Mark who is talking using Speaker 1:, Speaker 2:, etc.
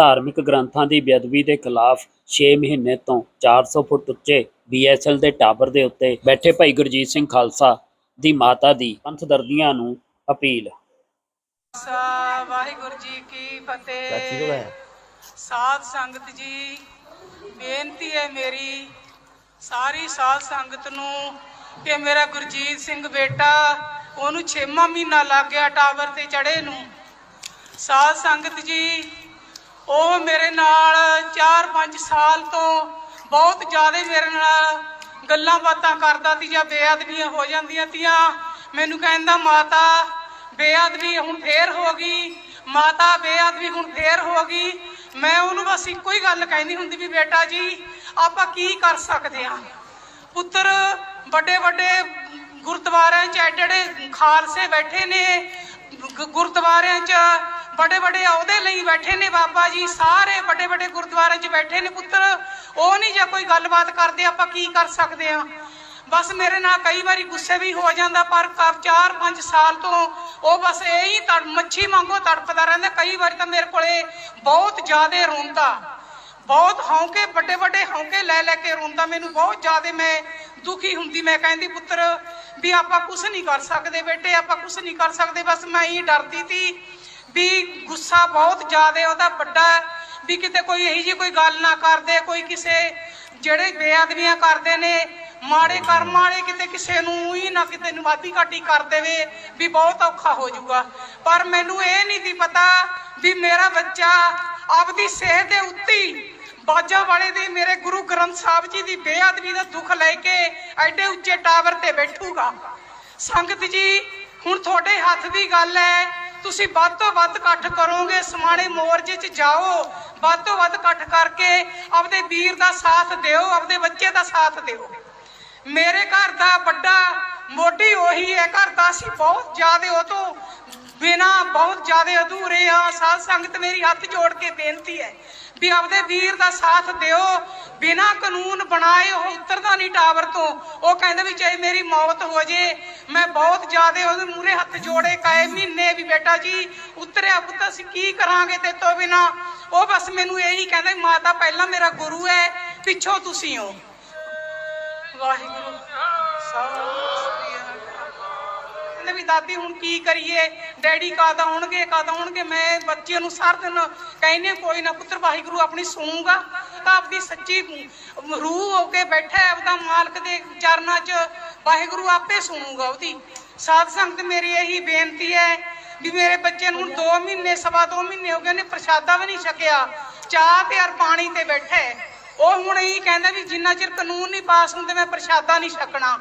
Speaker 1: ਧਾਰਮਿਕ ਗ੍ਰੰਥਾਂ ਦੀ ਬੇਅਦਬੀ ਦੇ ਖਿਲਾਫ 6 ਮਹੀਨੇ ਤੋਂ 400 ਫੁੱਟ ਉੱਚੇ ਬੀਐਸਐਲ ਦੇ ਟਾਵਰ ਦੇ ਉੱਤੇ ਬੈਠੇ ਭਾਈ ਗੁਰਜੀਤ ਸਿੰਘ ਖਾਲਸਾ ਦੀ ਮਾਤਾ ਦੀ ਪੰਥ ਦਰਦੀਆਂ ਨੂੰ ਅਪੀਲ।
Speaker 2: ਸਾ ਵਾਹਿਗੁਰੂ ਜੀ ਕੀ ਫਤਿਹ। ਸਾਧ ਸੰਗਤ ਜੀ ਬੇਨਤੀ ਹੈ ਮੇਰੀ ਸਾਰੀ ਸਾਧ ਸੰਗਤ ਨੂੰ ਕਿ ਮੇਰਾ ਗੁਰਜੀਤ ਸਿੰਘ ਬੇਟਾ ਉਹਨੂੰ 6ਵਾਂ ਮਹੀਨਾ ਲੱਗ ਗਿਆ ਟਾਵਰ ਤੇ ਚੜੇ ਨੂੰ। ਸਾਧ ਸੰਗਤ ਜੀ ਉਹ ਮੇਰੇ ਨਾਲ 4-5 ਸਾਲ ਤੋਂ ਬਹੁਤ ਜ਼ਿਆਦਾ ਮੇਰੇ ਨਾਲ ਗੱਲਾਂ ਬਾਤਾਂ ਕਰਦਾ ਸੀ ਜਾਂ ਬੇਅਦਬੀਆਂ ਹੋ ਜਾਂਦੀਆਂ ਤੀਆਂ। ਮੈਨੂੰ ਕਹਿੰਦਾ, ਮਾਤਾ, ਬੇਅਦਬੀ ਹੁਣ ਫੇਰ ਹੋ ਗਈ। ਮਾਤਾ, ਬੇਅਦਬੀ ਹੁਣ ਫੇਰ ਹੋ ਗਈ। ਮੈਂ ਉਹਨੂੰ ਬਸ ਇੱਕੋ ਹੀ ਗੱਲ ਕਹਿੰਦੀ ਹੁੰਦੀ ਵੀ, ਬੇਟਾ ਜੀ, ਆਪਾਂ ਕੀ ਕਰ ਸਕਦੇ ਹਾਂ? ਪੁੱਤਰ ਵੱਡੇ ਵੱਡੇ ਗੁਰਦੁਆਰਿਆਂ 'ਚ ਐਡੇ ਐਡੇ ਖਾਲਸੇ ਬੈਠੇ ਨੇ। ਗੁਰਦੁਆਰਿਆਂ 'ਚ ਵੱਡੇ ਵੱਡੇ ਅਹੁਦੇ ਲਈ ਬੈਠੇ ਨੇ ਬਾਬਾ ਜੀ, ਸਾਰੇ ਵੱਡੇ ਵੱਡੇ ਗੁਰਦੁਆਰੇ 'ਚ ਬੈਠੇ ਨੇ ਪੁੱਤਰ। ਉਹ ਨਹੀਂ ਜੇ ਕੋਈ ਗੱਲਬਾਤ ਕਰਦੇ, ਆਪਾਂ ਕੀ ਕਰ ਸਕਦੇ ਆ ਬਸ ਮੇਰੇ ਨਾਲ ਕਈ ਵਾਰੀ ਗੁੱਸੇ ਵੀ ਹੋ ਜਾਂਦਾ, ਪਰ ਕਰ 4-5 ਸਾਲ ਤੋਂ ਉਹ ਬਸ ਇਹੀ ਤੜ, ਮੱਛੀ ਵਾਂਗੂ ਤੜਪਦਾ ਰਹਿੰਦਾ। ਕਈ ਵਾਰੀ ਤਾਂ ਮੇਰੇ ਕੋਲੇ ਬਹੁਤ ਜ਼ਿਆਦਾ ਰੋਂਦਾ। ਬਹੁਤ ਹੌਂਕੇ, ਵੱਡੇ ਵੱਡੇ ਹੌਂਕੇ ਲੈ ਲੈ ਕੇ ਰੋਂਦਾ। ਮੈਨੂੰ ਬਹੁਤ ਜ਼ਿਆਦਾ ਮੈਂ ਦੁਖੀ ਹੁੰਦੀ। ਮੈਂ ਕਹਿੰਦੀ, ਪੁੱਤਰ, ਵੀ ਆਪਾਂ ਕੁਝ ਨਹੀਂ ਕਰ ਸਕਦੇ ਬੇਟੇ, ਆਪਾਂ ਕੁਝ ਨਹੀਂ ਕਰ ਸਕਦੇ। ਬਸ ਮੈਂ ਹੀ ਡਰਦੀ ਸੀ ਗੁੱਸਾ ਬਹੁਤ ਜ਼ਿਆਦਾ ਉਹਦਾ ਵੱਡਾ ਵੀ ਕਿਤੇ ਕੋਈ ਇਹੀ ਜੀ ਕੋਈ ਗੱਲ ਨਾ ਕਰਦੇ, ਕੋਈ ਕਿਸੇ ਜਿਹੜੇ ਬੇਅਦਬੀਆਂ ਕਰਦੇ ਨੇ, ਮਾੜੇ ਕਰਮ ਵਾਲੇ ਕਿਤੇ ਕਿਸੇ ਨੂੰ ਹੀ ਨਾ ਕਿਤੇ ਨੂੰ ਵਾਦੀ ਘਾਟੀ ਕਰ ਦੇਵੇ ਵੀ ਬਹੁਤ ਔਖਾ ਹੋ ਜਾਊਗਾ। ਪਰ ਮੈਨੂੰ ਇਹ ਨਹੀਂ ਦੀ ਪਤਾ ਵੀ ਮੇਰਾ ਬੱਚਾ ਆਪਦੀ ਸਿਹਤ ਦੇ ਉੱਤੇ ਬਾਜਾ ਵਾਲੇ ਦੇ ਮੇਰੇ ਗੁਰੂ ਗ੍ਰੰਥ ਸਾਹਿਬ ਜੀ ਦੀ ਬੇਅਦਬੀ ਦਾ ਦੁੱਖ ਲੈ ਕੇ ਐਡੇ ਉੱਚੇ ਟਾਵਰ ਤੇ ਬੈਠੂਗਾ। ਸੰਗਤ ਜੀ, ਹੁਣ ਤੁਹਾਡੇ ਹੱਥ ਦੀ ਗੱਲ ਹੈ ਤੁਸੀਂ ਵੱਧ ਤੋਂ ਵੱਧ ਇਕੱਠ ਕਰੋਗੇ, ਸਮਾਣੇ ਮੋਰਚੇ 'ਚ ਜਾਓ, ਵੱਧ ਤੋਂ ਵੱਧ ਇਕੱਠ ਕਰਕੇ ਆਪਦੇ ਵੀਰ ਦਾ ਸਾਥ ਦਿਓ, ਆਪਦੇ ਬੱਚੇ ਦਾ ਸਾਥ ਦਿਓ। ਮੇਰੇ ਘਰ ਦਾ ਵੱਡਾ ਮੋਢੀ ਉਹੀ ਹੈ, ਘਰ ਦਾ ਅਸੀਂ ਬਹੁਤ ਜ਼ਿਆਦਾ ਉਹ ਤੋਂ ਬਿਨਾ ਬਹੁਤ ਜ਼ਿਆਦਾ ਅਧੂਰੇ ਆ ਸਾਧ ਸੰਗਤ ਮੇਰੀ ਹੱਥ ਜੋੜ ਕੇ ਬੇਨਤੀ ਹੈ ਵੀ ਆਪਦੇ ਵੀਰ ਦਾ ਸਾਥ ਦਿਓ, ਬਿਨਾ ਕਾਨੂੰਨ ਬਣਾਏ ਉਹ ਉਤਰਦਾ ਨਹੀਂ ਟਾਵਰ ਤੋਂ। ਉਹ ਕਹਿੰਦੇ ਵੀ ਚਾਹੇ ਮੇਰੀ ਮੌਤ ਹੋ ਜੇ ਮੈਂ ਬਹੁਤ ਜ਼ਿਆਦਾ ਉਹਦੇ ਮੂਰੇ ਹੱਥ ਜੋੜੇ ਕਾਏ ਮਹੀਨੇ ਵੀ ਬੇਟਾ ਜੀ, ਉਤਰਿਆ ਪੁੱਤ, ਅਸੀਂ ਕੀ ਕਰਾਂਗੇ ਤੇ ਤੋਂ ਬਿਨਾ? ਉਹ ਬਸ ਮੈਨੂੰ ਇਹੀ ਕਹਿੰਦਾ ਮਾਤਾ ਪਹਿਲਾਂ ਮੇਰਾ ਗੁਰੂ ਹੈ ਪਿੱਛੋਂ ਤੁਸੀਂ ਹੋ। ਵਾਹਿਗੁਰੂ। ਕਹਿੰਦੇ ਵੀ ਦਾਦੀ, ਹੁਣ ਕੀ ਕਰੀਏ? ਡੈਡੀ ਕਦ ਆਉਣਗੇ ਕਦ ਆਉਣਗੇ? ਮੈਂ ਬੱਚਿਆਂ ਨੂੰ ਸਾਰ ਦਿਨ ਕਹਿੰਨੇ ਕੋਈ ਨਾ ਪੁੱਤਰ, ਵਾਹਿਗੁਰੂ ਆਪਣੀ ਸੁਣੂਗਾ ਤਾਂ ਆਪਦੀ ਸੱਚੀ ਰੂਹ ਹੋ ਕੇ ਬੈਠਾ ਹੈ, ਆਪਦਾ ਮਾਲਕ ਦੇ ਚਰਨਾਂ 'ਚ ਵਾਹਿਗੁਰੂ ਆਪੇ ਸੁਣੂਗਾ ਉਹਦੀ। ਸਾਧ ਸੰਗਤ ਮੇਰੀ ਇਹੀ ਬੇਨਤੀ ਹੈ ਵੀ ਮੇਰੇ ਬੱਚੇ ਨੂੰ 2 ਮਹੀਨੇ, ਸਵਾ 2 ਮਹੀਨੇ ਹੋ ਗਏ ਨੇ ਪ੍ਰਸ਼ਾਦਾ ਵੀ ਨਹੀਂ ਛਕਿਆ। ਚਾਹ ਤੇ ਔਰ ਪਾਣੀ ਤੇ ਬੈਠਾ ਉਹ ਹੁਣ ਇਹੀ ਕਹਿੰਦਾ ਵੀ ਜਿੰਨਾ ਚਿਰ ਕਾਨੂੰਨ ਨਹੀਂ ਪਾਸ ਹੁੰਦੇ ਮੈਂ ਪ੍ਰਸ਼ਾਦਾ ਨਹੀਂ ਛਕਣਾ।